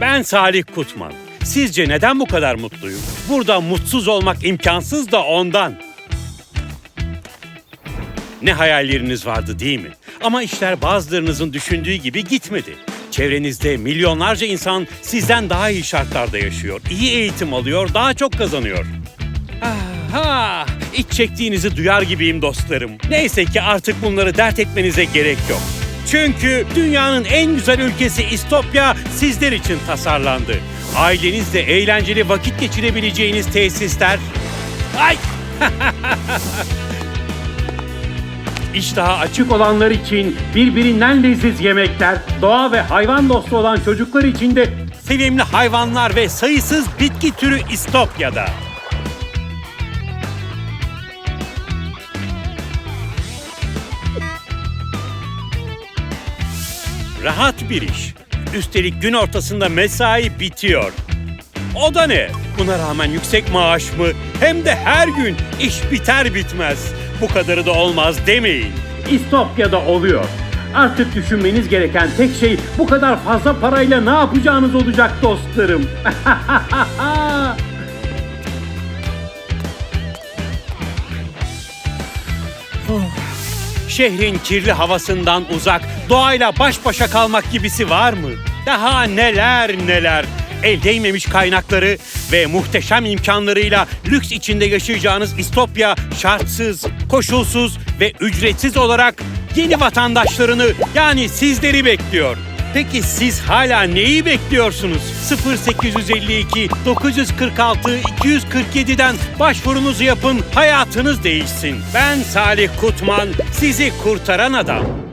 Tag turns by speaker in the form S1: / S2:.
S1: Ben Salih Kutman. Sizce neden bu kadar mutluyum? Burada mutsuz olmak imkansız da ondan. Ne hayalleriniz vardı değil mi? Ama işler bazılarınızın düşündüğü gibi gitmedi. Çevrenizde milyonlarca insan sizden daha iyi şartlarda yaşıyor. iyi eğitim alıyor, daha çok kazanıyor. Aha, iç çektiğinizi duyar gibiyim dostlarım. Neyse ki artık bunları dert etmenize gerek yok. Çünkü dünyanın en güzel ülkesi İstopya sizler için tasarlandı. Ailenizle eğlenceli vakit geçirebileceğiniz tesisler... Ay! İştaha açık olanlar için birbirinden leziz yemekler, doğa ve hayvan dostu olan çocuklar için de sevimli hayvanlar ve sayısız bitki türü İstopya'da. Rahat bir iş. Üstelik gün ortasında mesai bitiyor. O da ne? Buna rağmen yüksek maaş mı? Hem de her gün iş biter bitmez. Bu kadarı da olmaz demeyin. İstopya'da oluyor. Artık düşünmeniz gereken tek şey bu kadar fazla parayla ne yapacağınız olacak dostlarım. Şehrin kirli havasından uzak, doğayla baş başa kalmak gibisi var mı? Daha neler neler. El değmemiş kaynakları ve muhteşem imkanlarıyla lüks içinde yaşayacağınız İstopya şartsız, koşulsuz ve ücretsiz olarak yeni vatandaşlarını yani sizleri bekliyor. Peki siz hala neyi bekliyorsunuz? 0852 946 247'den başvurunuzu yapın, hayatınız değişsin. Ben Salih Kutman, sizi kurtaran adam.